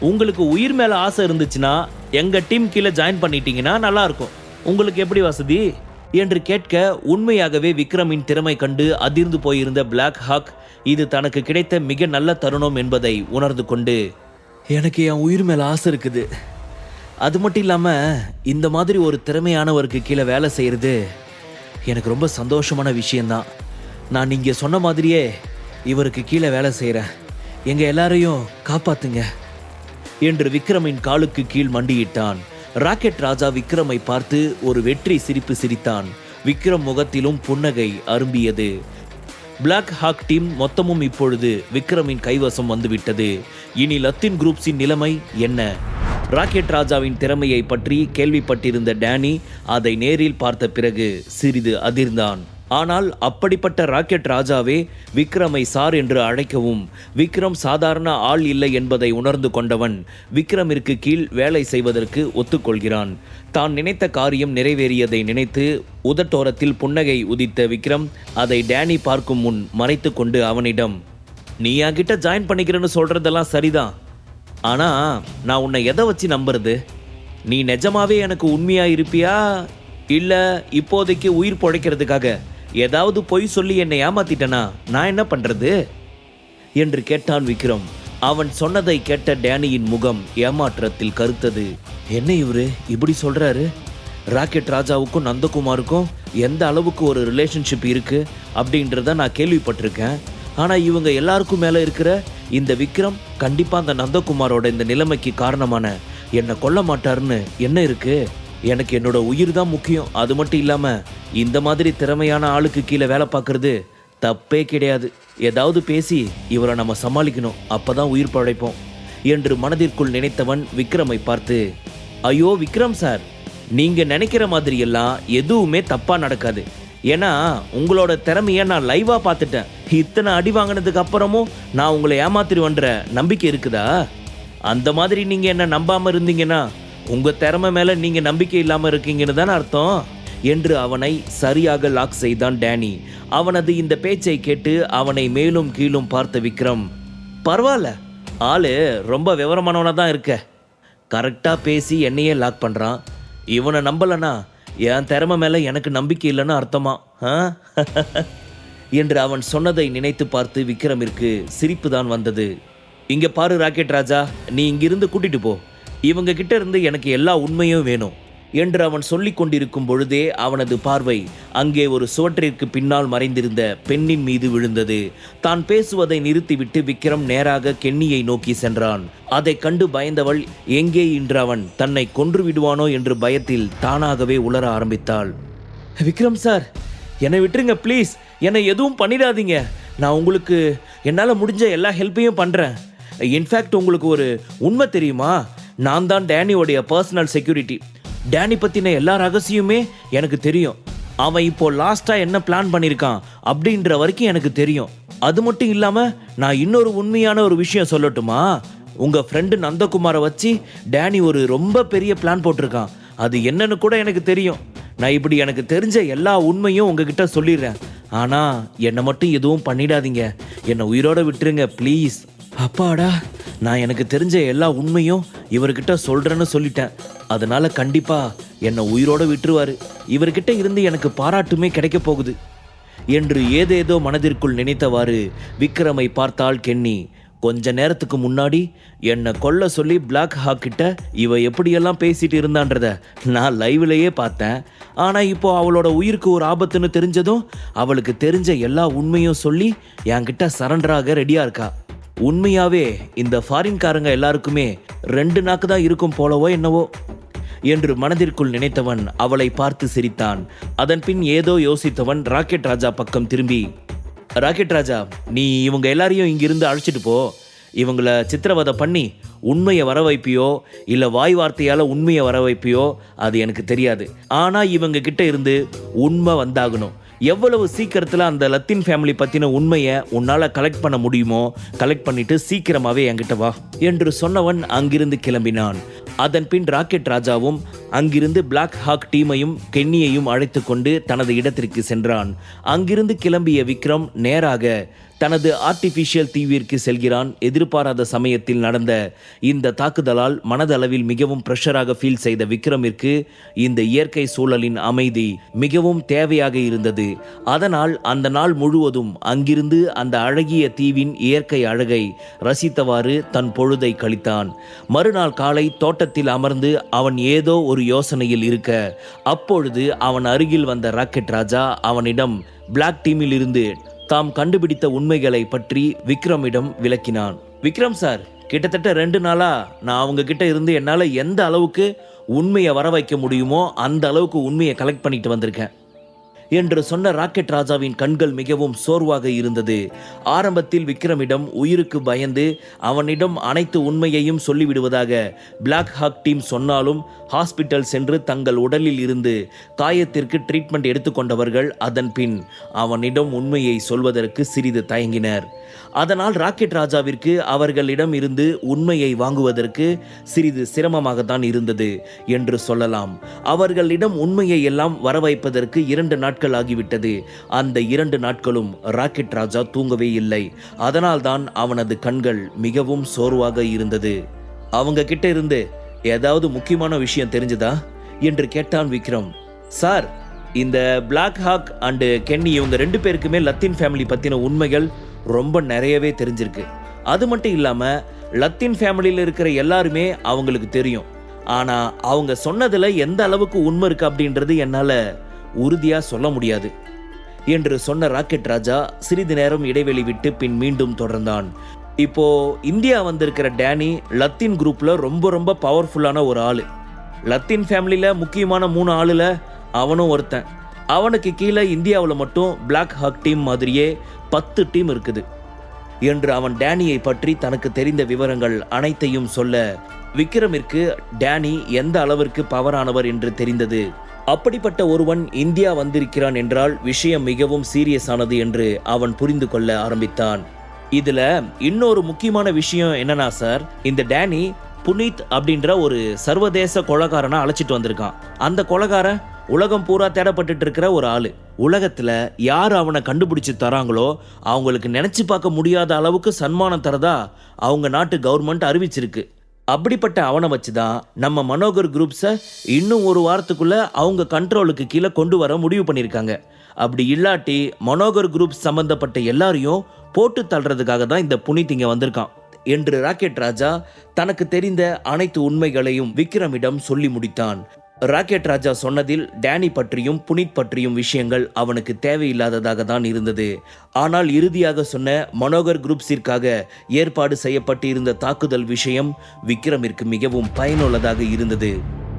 உங்களுக்கு உயிர் மேலே ஆசை இருந்துச்சுன்னா எங்கள் டீம் கீழே ஜாயின் பண்ணிட்டீங்கன்னா நல்லாயிருக்கும். உங்களுக்கு எப்படி வசதி? என்று கேட்க உண்மையாகவே விக்ரமின் திறமை கண்டு அதிர்ந்து போயிருந்த பிளாக் ஹாக் இது தனக்கு கிடைத்த மிக நல்ல தருணம் என்பதை உணர்ந்து கொண்டு எனக்கு என் உயிர் மேலே ஆசை இருக்குது. அது மட்டும் இல்லாமல் இந்த மாதிரி ஒரு திறமையானவருக்கு கீழே வேலை செய்கிறது எனக்கு ரொம்ப சந்தோஷமான விஷயந்தான் நான் நீங்கள் சொன்ன மாதிரியே இவருக்கு கீழே வேலை செய்கிறேன் எங்கள் எல்லாரையும் காப்பாற்றுங்க என்று விக்ரமின் காலுக்கு கீழ் மண்டியிட்டான். ராக்கெட் ராஜா விக்ரமை பார்த்து ஒரு வெற்றி சிரிப்பு சிரித்தான். விக்ரம் முகத்திலும் புன்னகை அரும்பியது. பிளாக் ஹாக் டீம் மொத்தமும் இப்பொழுது விக்ரமின் கைவசம் வந்துவிட்டது. இனி லத்தின் குரூப்ஸின் நிலைமை என்ன? ராக்கெட் ராஜாவின் திறமையை பற்றி கேள்விப்பட்டிருந்த டேனி அதை நேரில் பார்த்த பிறகு சிறிது அதிர்ந்தான். ஆனால் அப்படிப்பட்ட ராக்கெட் ராஜாவே விக்ரமை சார் என்று அழைக்கவும் விக்ரம் சாதாரண ஆள் இல்லை என்பதை உணர்ந்து கொண்டவன் விக்ரமிற்கு கீழ் வேலை செய்வதற்கு ஒத்துக்கொள்கிறான். தான் நினைத்த காரியம் நிறைவேறியதை நினைத்து உதட்டோரத்தில் புன்னகை உதித்த விக்ரம் அதை டேனி பார்க்கும் முன் மறைத்து கொண்டு அவனிடம் நீ என்கிட்ட ஜாயின் பண்ணிக்கிறேன்னு சொல்றதெல்லாம் சரிதான் ஆனா நான் உன்னை எதை வச்சு நம்புறது? நீ நிஜமாவே எனக்கு உண்மையா இருப்பியா? இல்ல இப்போதைக்கு உயிர் பொழைக்கிறதுக்காக ஏதாவது பொய் சொல்லி என்னை ஏமாத்திட்டனா? நான் என்ன பண்றது? என்று கேட்டான் விக்ரம். அவன் சொன்னதை கேட்ட டேனியின் முகம் ஏமாற்றத்தில் கருத்தது. என்ன இவரு? இப்படி சொல்றாரு? ராக்கெட் ராஜாவுக்கும் நந்தகுமாருக்கும் எந்த அளவுக்கு ஒரு ரிலேஷன்ஷிப் இருக்கு? அப்படின்றத நான் கேள்விப்பட்டிருக்கேன். ஆனா இவங்க எல்லாருக்கும் மேல இருக்கிற இந்த விக்ரம் கண்டிப்பா அந்த நந்தகுமாரோட இந்த நிலைமைக்கு காரணமான என்னை கொல்ல மாட்டாருன்னு என்ன இருக்கு? எனக்கு என்னோட உயிர் தான் முக்கியம். அது மட்டும் இல்லாமல் இந்த மாதிரி திறமையான ஆளுக்கு கீழே வேலை பார்க்கறது தப்பே கிடையாது. ஏதாவது பேசி இவரை நம்ம சமாளிக்கணும். அப்பதான் உயிர் பழைப்போம் என்று மனதிற்குள் நினைத்தவன் விக்ரமை பார்த்து ஐயோ விக்ரம் சார் நீங்க நினைக்கிற மாதிரி எல்லாம் எதுவுமே தப்பா நடக்காது. ஏன்னா உங்களோட திறமையை நான் லைவா பார்த்துட்டேன். இத்தனை அடி வாங்கினதுக்கு அப்புறமும் நான் உங்களை ஏமாத்திருவன்ற நம்பிக்கை இருக்குதா? அந்த மாதிரி நீங்க என்ன நம்பாம இருந்தீங்கன்னா உங்க திறமை மேல நீங்க நம்பிக்கை இல்லாம இருக்கீங்கன்னு தானே அர்த்தம்? என்று அவனை சரியாக லாக் செய்தான் டேனி. அவனது இந்த பேச்சை கேட்டு அவனை மேலும் கீழும் பார்த்த விக்ரம் பரவாயில்ல ஆளு ரொம்ப விவரமானவனா தான் இருக்க. கரெக்டாக பேசி என்னையே லாக் பண்ணுறான் இவனை நம்பலனா? என் திறமை மேலே எனக்கு நம்பிக்கை இல்லைன்னு அர்த்தமா? ஆ? என்று அவன் சொன்னதை நினைத்து பார்த்து விக்ரமிற்கு சிரிப்பு தான் வந்தது. இங்கே பாரு ராக்கெட் ராஜா நீ இங்கிருந்து கூட்டிட்டு போ. இவங்க கிட்ட இருந்து எனக்கு எல்லா உண்மையும் வேணும். என்று அவன் சொல்லிக் கொண்டிருக்கும் பொழுதே அவனது பார்வை அங்கே ஒரு சுவற்றிற்கு பின்னால் மறைந்திருந்த பெண்ணின் மீது விழுந்தது. தான் பேசுவதை நிறுத்திவிட்டு விக்ரம் நேராக கென்னியை நோக்கி சென்றான். அதைக் கண்டு பயந்தவள் எங்கே இன்று அவன் தன்னை கொன்று விடுவானோ? என்று பயத்தில் தானாகவே உளர ஆரம்பித்தாள். விக்ரம் சார் என்னை விட்டுருங்க ப்ளீஸ். என்னை எதுவும் பண்ணிடாதீங்க. நான் உங்களுக்கு என்னால் முடிஞ்ச எல்லா ஹெல்ப்பையும் பண்ணுறேன் இன்ஃபேக்ட் உங்களுக்கு ஒரு உண்மை தெரியுமா? நான் தான் டேனியோடைய பர்சனல் செக்யூரிட்டி. டேனி பற்றின எல்லா ரகசியமே எனக்கு தெரியும். அவன் இப்போ லாஸ்ட்டாக என்ன பிளான் பண்ணியிருக்கான் அப்படின்ற வரைக்கும் எனக்கு தெரியும். அது மட்டும் இல்லாமல் நான் இன்னொரு உண்மையான ஒரு விஷயம் சொல்லட்டுமா? உங்கள் ஃப்ரெண்டு நந்தகுமாரை வச்சு டேனி ஒரு ரொம்ப பெரிய பிளான் போட்டிருக்கான். அது என்னன்னு கூட எனக்கு தெரியும். நான் இப்படி எனக்கு தெரிஞ்ச எல்லா உண்மையும் உங்ககிட்ட சொல்லிடுறேன். ஆனால் என்னை மட்டும் எதுவும் பண்ணிடாதீங்க. என்னை உயிரோட விட்டுருங்க ப்ளீஸ் அப்பாடா. நான் எனக்கு தெரிஞ்ச எல்லா உண்மையும் இவர்கிட்ட சொல்றேன்னு சொல்லிட்டேன். அதனால கண்டிப்பா என்னை உயிரோட விட்டுருவாரு. இவர்கிட்ட இருந்து எனக்கு பாராட்டுமே கிடைக்க போகுது. என்று ஏதேதோ மனதிற்குள் நினைத்தவாறு விக்ரமை பார்த்தாள் கென்னி. கொஞ்ச நேரத்துக்கு முன்னாடி என்னை கொல்ல சொல்லி பிளாக் ஹாக்கிட்ட இவ எப்படியெல்லாம் பேசிட்டு இருந்தான்றத நான் லைவ்லேயே பார்த்தேன். ஆனால் இப்போ அவளோட உயிருக்கு ஒரு ஆபத்துன்னு தெரிஞ்சதும் அவளுக்கு தெரிஞ்ச எல்லா உண்மையும் சொல்லி என்கிட்ட சரண்டராக ரெடியாக இருக்கா. உண்மையாவே இந்த ஃபாரின்காரங்க எல்லாருக்குமே ரெண்டு நாக்கு தான் இருக்கும் போலவோ என்னவோ? என்று மனதிற்குள் நினைத்தவன் அவளை பார்த்து சிரித்தான். அதன் பின் ஏதோ யோசித்தவன் ராக்கெட் ராஜா பக்கம் திரும்பி ராக்கெட் ராஜா நீ இவங்க எல்லாரையும் இங்கிருந்து அழைச்சிட்டு போ. இவங்கள சித்திரவதை பண்ணி உண்மையை வர வைப்பியோ இல்லை வாய் வார்த்தையால் உண்மையை வர வைப்பியோ அது எனக்கு தெரியாது. ஆனால் இவங்க கிட்ட இருந்து உண்மை வந்தாகணும். எவ்வளவு சீக்கிரத்தில் அந்த லத்தின் ஃபேமிலி பற்றின உண்மையை உன்னால் கலெக்ட் பண்ண முடியுமோ கலெக்ட் பண்ணிட்டு சீக்கிரமாகவே என்கிட்ட வா என்று சொன்னவன் அங்கிருந்து கிளம்பினான். அதன் பின் ராக்கெட் ராஜாவும் அங்கிருந்து பிளாக் ஹாக் டீமையும் கென்னியையும் அழைத்து கொண்டு தனது இடத்திற்கு சென்றான். அங்கிருந்து கிளம்பிய விக்ரம் நேராக தனது ஆர்டிஃபிஷியல் தீவிற்கு செல்கிறான். எதிர்பாராத சமயத்தில் நடந்த இந்த தாக்குதலால் மனதளவில் மிகவும் ப்ரெஷராக ஃபீல் செய்த விக்ரமிற்கு இந்த இயற்கை சூழலின் அமைதி மிகவும் தேவையாக இருந்தது. அதனால் அந்த நாள் முழுவதும் அங்கிருந்து அந்த அழகிய தீவின் இயற்கை அழகை ரசித்தவாறு தன் பொழுதை கழித்தான். மறுநாள் காலை தோட்டத்தில் அமர்ந்து அவன் ஏதோ ஒரு யோசனையில் இருக்க அப்பொழுது அவன் அருகில் வந்த ராக்கெட் ராஜா அவனிடம் பிளாக் டீமில் இருந்து தாம் கண்டுபிடித்த உண்மைகளை பற்றி விக்ரமிடம் விளக்கினான். விக்ரம் சார் கிட்டத்தட்ட ரெண்டு நாளா நான் அவங்க கிட்ட இருந்து என்னால் எந்த அளவுக்கு உண்மையை வர வைக்க முடியுமோ அந்த அளவுக்கு உண்மையை கலெக்ட் பண்ணிட்டு வந்திருக்கேன். என்று சொன்ன ராக்கெட் ராஜாவின் கண்கள் மிகவும் சோர்வாக இருந்தது. ஆரம்பத்தில் விக்ரமிடம் உயிருக்கு பயந்து அவனிடம் அனைத்து உண்மையையும் சொல்லிவிடுவதாக பிளாக் ஹாக் டீம் சொன்னாலும் ஹாஸ்பிட்டல் சென்று தங்கள் உடலில் இருந்து காயத்திற்கு ட்ரீட்மெண்ட் எடுத்துக்கொண்டவர்கள் அதன் பின் அவனிடம் உண்மையை சொல்வதற்கு சிறிது தயங்கினர். அதனால் ராக்கெட் ராஜாவிற்கு அவர்களிடம் இருந்து உண்மையை வாங்குவதற்கு சிறிது சிரமமாகத்தான் இருந்தது என்று சொல்லலாம். அவர்களிடம் உண்மையை எல்லாம் வரவைப்பதற்கு இரண்டு நாட்கள் ஆகிவிட்டது. அந்த இரண்டு நாட்களும் ராக்கெட் ராஜா தூங்கவே இல்லை. அதனால்தான் அவனது கண்கள் மிகவும் சோர்வாக இருந்தது. அவங்க கிட்ட இருந்து ஏதாவது முக்கியமான விஷயம் தெரிஞ்சுதா? என்று கேட்டான் விக்ரம். சார் இந்த பிளாக் ஹாக் அண்டு கென்னி இவங்க ரெண்டு பேருக்குமே லத்தீன் ஃபேமிலி பற்றின உண்மைகள் ரொம்ப நிறையவே தெரிஞ்சிருக்கு. அது மட்டும் இல்லாமல் லத்தீன் ஃபேமிலியில் இருக்கிற எல்லாருமே அவங்களுக்கு தெரியும். ஆனால் அவங்க சொன்னதில் எந்த அளவுக்கு உண்மை இருக்கு அப்படின்றது என்னால் உறுதியாக சொல்ல முடியாது. என்று சொன்ன ராக்கெட் ராஜா சிறிது நேரம் இடைவெளி விட்டு பின் மீண்டும் தொடர்ந்தான். இப்போ இந்தியா வந்திருக்கிற டேனி லத்தீன் குரூப்பில் ரொம்ப ரொம்ப பவர்ஃபுல்லான ஒரு ஆள். லத்தீன் ஃபேமிலியில் முக்கியமான மூணு ஆளில் அவனும் ஒருத்தன். அவனுக்கு கீழே இந்தியாவில் மட்டும் பிளாக் ஹாக் டீம் மாதிரியே பத்து டீம் இருக்குது. என்று அவன் டேனியை பற்றி தனக்கு தெரிந்த விவரங்கள் அனைத்தையும் சொல்ல விக்ரமிற்கு டேனி எந்த அளவிற்கு பவரானவர் என்று தெரிந்தது? அப்படிப்பட்ட ஒருவன் இந்தியா வந்திருக்கிறான் என்றால் விஷயம் மிகவும் சீரியஸானது என்று அவன் புரிந்து கொள்ள ஆரம்பித்தான். இதுல இன்னொரு முக்கியமான விஷயம் என்னன்னா சார் இந்த டேனி புனித் அப்படின்ற ஒரு சர்வதேச கொலகாரனை அழைச்சிட்டு வந்திருக்கான். அந்த கொலகாரன் உலகம் பூரா தேடப்பட்டு இருக்கிற ஒரு ஆளு. உலகத்துல யார் அவனை கண்டுபிடிச்சு தராங்களோ அவங்களுக்கு நினைச்சு பார்க்க முடியாத அளவுக்கு சன்மானம் தரதா அவங்க நாட்டு கவர்மெண்ட் அறிவிச்சிருக்கு. அப்படிப்பட்ட அவனை வச்சு தான் நம்ம மனோகர் குரூப்ஸை இன்னும் ஒரு வாரத்துக்குள்ள அவங்க கண்ட்ரோலுக்கு கீழே கொண்டு வர முடிவு பண்ணியிருக்காங்க. அப்படி இல்லாட்டி மனோகர் குரூப் சம்பந்தப்பட்ட எல்லாரையும் போட்டு தள்ளுறதுக்காக தான் இந்த புனிதிங்க வந்திருக்கான். என்று ராக்கெட் ராஜா தனக்கு தெரிந்த அனைத்து உண்மைகளையும் விக்ரமிடம் சொல்லி முடித்தான். ராக்கெட் ராஜா சொன்னதில் டேனி பற்றியும் புனித் பற்றியும் விஷயங்கள் அவனுக்கு தேவையில்லாததாக தான் இருந்தது. ஆனால் இறுதியாக சொன்ன மனோகர் குரூப்ஸிற்காக ஏற்பாடு செய்யப்பட்டு இருந்த தாக்குதல் விஷயம் விக்ரமிற்கு மிகவும் பயனுள்ளதாக இருந்தது.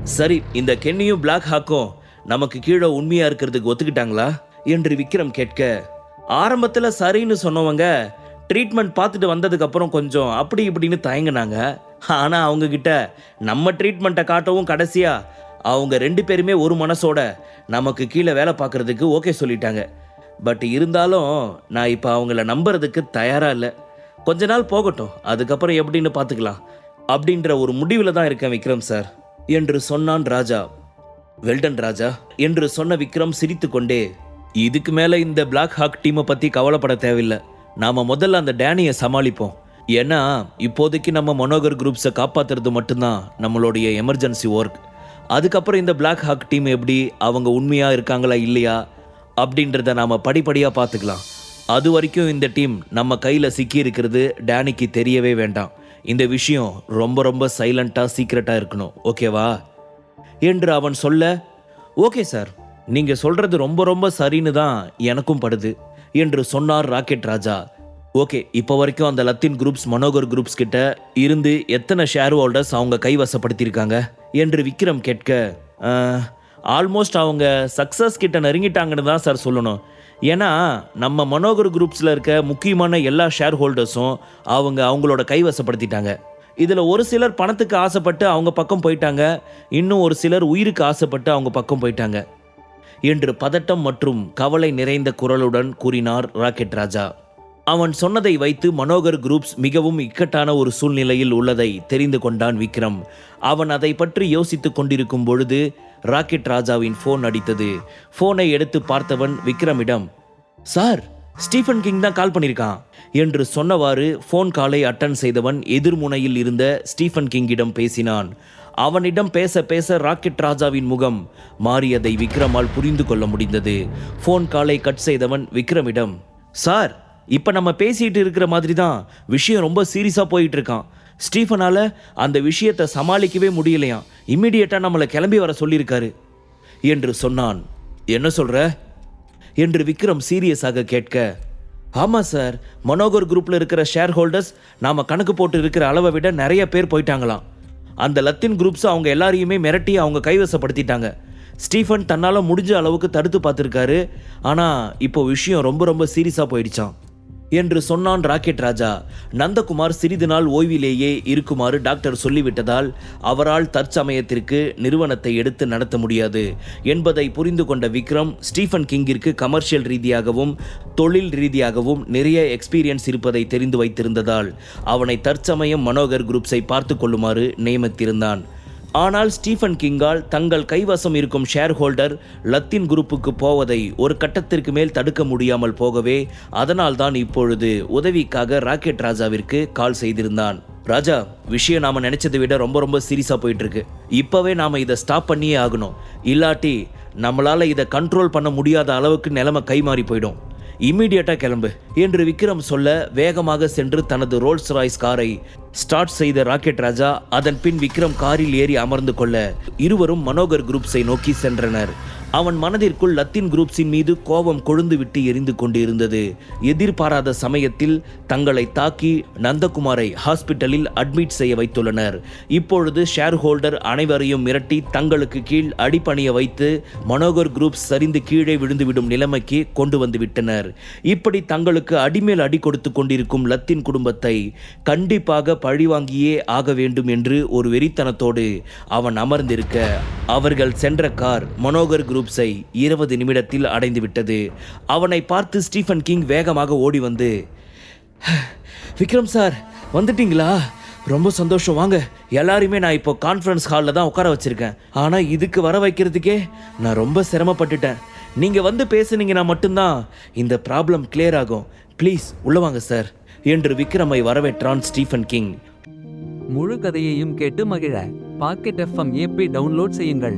சரி இந்த கென்னியும் பிளாக் ஹாக்கும் நமக்கு கீழே உண்மையா இருக்கிறதுக்கு ஒத்துக்கிட்டாங்களா? என்று விக்ரம் கேட்க ஆரம்பத்தில் சரின்னு சொன்னவங்க ட்ரீட்மெண்ட் பார்த்துட்டு வந்ததுக்கு அப்புறம் கொஞ்சம் அப்படி இப்படின்னு தயங்கினாங்க. ஆனால் அவங்க கிட்ட நம்ம ட்ரீட்மெண்ட்டை காட்டவும் கடைசியா அவங்க ரெண்டு பேருமே ஒரு மனசோட நமக்கு கீழே வேலை பார்க்குறதுக்கு ஓகே சொல்லிட்டாங்க. பட் இருந்தாலும் நான் இப்போ அவங்கள நம்புறதுக்கு தயாராக இல்லை. கொஞ்ச நாள் போகட்டும் அதுக்கப்புறம் எப்படின்னு பார்த்துக்கலாம். அப்படின்ற ஒரு முடிவில் தான் இருக்கேன் விக்ரம் சார் என்று சொன்னான் ராஜா. வெல்டன் ராஜா. என்று சொன்ன விக்ரம் சிரித்துக்கொண்டே இதுக்கு மேலே இந்த பிளாக் ஹாக் டீமை பற்றி கவலைப்பட தேவையில்லை. நாம் முதல்ல அந்த டேனியை சமாளிப்போம். ஏன்னா இப்போதைக்கு நம்ம மனோகர் குரூப்ஸை காப்பாத்துறது மட்டும்தான் நம்மளுடைய எமர்ஜென்சி ஒர்க் அதுக்கப்புறம் இந்த பிளாக் ஹாக் டீம் எப்படி அவங்க உண்மையாக இருக்காங்களா இல்லையா அப்படின்றத நாம் படிப்படியாக பார்த்துக்கலாம். அது வரைக்கும் இந்த டீம் நம்ம கையில் சிக்கி இருக்கிறது டேனிக்கு தெரியவே வேண்டாம். இந்த விஷயம் ரொம்ப ரொம்ப சைலண்ட்டாக சீக்ரெட்டாக இருக்கணும். ஓகேவா என்று அவன் சொல்ல ஓகே சார் நீங்கள் சொல்கிறது ரொம்ப ரொம்ப சரின்னு தான் எனக்கும் படுது என்று சொன்னார் ராக்கெட் ராஜா. ஓகே இப்போ வரைக்கும் அந்த லத்தீன் குரூப்ஸ் மனோகர் குரூப்ஸ் கிட்ட இருந்து எத்தனை ஷேர் ஹோல்டர்ஸ் அவங்க கைவசப்படுத்தியிருக்காங்க என்று விக்ரம் கேட்க ஆல்மோஸ்ட் அவங்க சக்ஸஸ் கிட்ட நெருங்கிட்டாங்கன்னு தான் சார் சொல்லணும். ஏன்னா நம்ம மனோகர் குரூப்ஸில் இருக்க முக்கியமான எல்லா ஷேர் ஹோல்டர்ஸும் அவங்க அவங்களோட கைவசப்படுத்திட்டாங்க. இதில் ஒரு சிலர் பணத்துக்கு ஆசைப்பட்டு அவங்க பக்கம் போயிட்டாங்க. இன்னும் ஒரு சிலர் உயிருக்கு ஆசைப்பட்டு அவங்க பக்கம் போயிட்டாங்க. என்று பதட்டம் மற்றும் கவலை நிறைந்த குரலுடன் கூறினார் ராக்கெட் ராஜா. அவன் சொன்னதை வைத்து மனோகர் குரூப்ஸ் மிகவும் இக்கட்டான ஒரு சூழ்நிலையில் உள்ளதை தெரிந்து கொண்டான் விக்ரம். அவன் அதை பற்றி யோசித்துக் கொண்டிருக்கும் பொழுது ராக்கெட் ராஜாவின் ஃபோன் அடித்தது. ஃபோனை எடுத்து பார்த்தவன் விக்ரமிடம் சார் ஸ்டீஃபன் கிங் தான் கால் பண்ணியிருக்கான் என்று சொன்னவாறு ஃபோன் காலை அட்டன் செய்தவன் எதிர்முனையில் இருந்த ஸ்டீஃபன் கிங்கிடம் பேசினான். அவனிடம் பேச பேச ராக்கெட் ராஜாவின் முகம் மாறியதை விக்ரமால் புரிந்து கொள்ள முடிந்தது. ஃபோன் காலை கட் செய்தவன் விக்ரமிடம் சார் இப்போ நம்ம பேசிகிட்டு இருக்கிற மாதிரி தான் விஷயம் ரொம்ப சீரியஸாக போயிட்டு இருக்கான் ஸ்டீஃபனால அந்த விஷயத்தை சமாளிக்கவே முடியலையாம். இம்மிடியட்டாக நம்மளை கிளம்பி வர சொல்லியிருக்காரு. என்று சொன்னான். என்ன சொல்கிற என்று விக்ரம் சீரியஸாக கேட்க ஆமாம் சார் மனோகர் குரூப்பில் இருக்கிற ஷேர் ஹோல்டர்ஸ் நாம் கணக்கு போட்டு இருக்கிற அளவை விட நிறைய பேர் போயிட்டாங்களாம். அந்த லத்தின் குரூப்ஸ் அவங்க எல்லாரையுமே மிரட்டி அவங்க கைவசப்படுத்திட்டாங்க. ஸ்டீஃபன் தன்னால் முடிஞ்ச அளவுக்கு தடுத்து பார்த்துருக்காரு. ஆனால் இப்போ விஷயம் ரொம்ப ரொம்ப சீரியஸாக போயிடுச்சான் என்று சொன்னான் ராக்கெட் ராஜா. நந்தகுமார் சிறிது நாள் ஓய்விலேயே இருக்குமாறு டாக்டர் சொல்லிவிட்டதால் அவரால் தற்சமயத்திற்கு நிறுவனத்தை எடுத்து நடத்த முடியாது என்பதை புரிந்து கொண்ட விக்ரம் ஸ்டீஃபன் கிங்கிற்கு கமர்ஷியல் ரீதியாகவும் தொழில் ரீதியாகவும் நிறைய எக்ஸ்பீரியன்ஸ் இருப்பதை தெரிந்து வைத்திருந்ததால் அவனை தற்சமயம் மனோகர் குரூப்ஸை பார்த்து கொள்ளுமாறு நியமித்திருந்தான். ஆனால் ஸ்டீஃபன் கிங்கால் தங்கள் கைவசம் இருக்கும் ஷேர் ஹோல்டர் லத்தீன் குரூப்புக்கு போவதை ஒரு கட்டத்திற்கு மேல் தடுக்க முடியாமல் போகவே அதனால்தான் இப்பொழுது உதவிக்காக ராக்கெட் ராஜாவிற்கு கால் செய்திருந்தான். ராஜா விஷயம் நாம நினைச்சதை விட ரொம்ப ரொம்ப சீரியஸாக போயிட்டு இருக்கு நாம் நாம இதை ஸ்டாப் பண்ணியே ஆகணும். இல்லாட்டி நம்மளால இதை கண்ட்ரோல் பண்ண முடியாத அளவுக்கு நிலைமை கை மாறி போயிடும். இம்மீடியட்டா கிளம்பு என்று விக்ரம் சொல்ல வேகமாக சென்று தனது ரோல்ஸ் ராய்ஸ் காரை ஸ்டார்ட் செய்த ராக்கெட் ராஜா அதன் பின் விக்ரம் காரில் ஏறி அமர்ந்து கொள்ள இருவரும் மனோகர் குரூப்ஸை நோக்கி சென்றனர். அவன் மனதிற்குள் லத்தீன் குரூப்ஸின் மீது கோபம் கொழுந்துவிட்டு எரிந்து கொண்டிருந்தது. எதிர்பாராத சமயத்தில் தங்களை தாக்கி நந்தகுமாரை ஹாஸ்பிட்டலில் அட்மிட் செய்ய வைத்துள்ளனர். இப்பொழுது ஷேர் ஹோல்டர் அனைவரையும் மிரட்டி தங்களுக்கு கீழ் அடிப்பணிய வைத்து மனோகர் குரூப்ஸ் சரிந்து கீழே விழுந்துவிடும் நிலைமைக்கு கொண்டு வந்துவிட்டனர் இப்படி தங்களுக்கு அடிமேல் அடி கொடுத்து கொண்டிருக்கும் லத்தின் குடும்பத்தை கண்டிப்பாக பழிவாங்கியே ஆக வேண்டும் என்று ஒரு வெறித்தனத்தோடு அவன் அமர்ந்திருக்க அவர்கள் சென்ற கார் மனோகர் குரூப் குரூப்ஸை இருபது நிமிடத்தில் அடைந்துவிட்டது. அவனை பார்த்து ஸ்டீஃபன் கிங் வேகமாக ஓடி வந்து விக்ரம் சார் வந்துட்டீங்களா? ரொம்ப சந்தோஷம். வாங்க எல்லாரையுமே நான் இப்போ கான்ஃபரன்ஸ் ஹாலில் தான் உட்கார வச்சிருக்கேன். ஆனால் இதுக்கு வர வைக்கிறதுக்கே நான் ரொம்ப சிரமப்பட்டுட்டேன். நீங்கள் வந்து பேசுனீங்கன்னா மட்டும்தான் இந்த ப்ராப்ளம் கிளியர் ஆகும். ப்ளீஸ் உள்ள வாங்க சார் என்று விக்ரமை வரவேற்றான் ஸ்டீஃபன் கிங். முழு கதையையும் கேட்டு மகிழ. பாக்கெட் எஃப்எம் ஏபி டவுன்லோட் செய்யுங்கள்.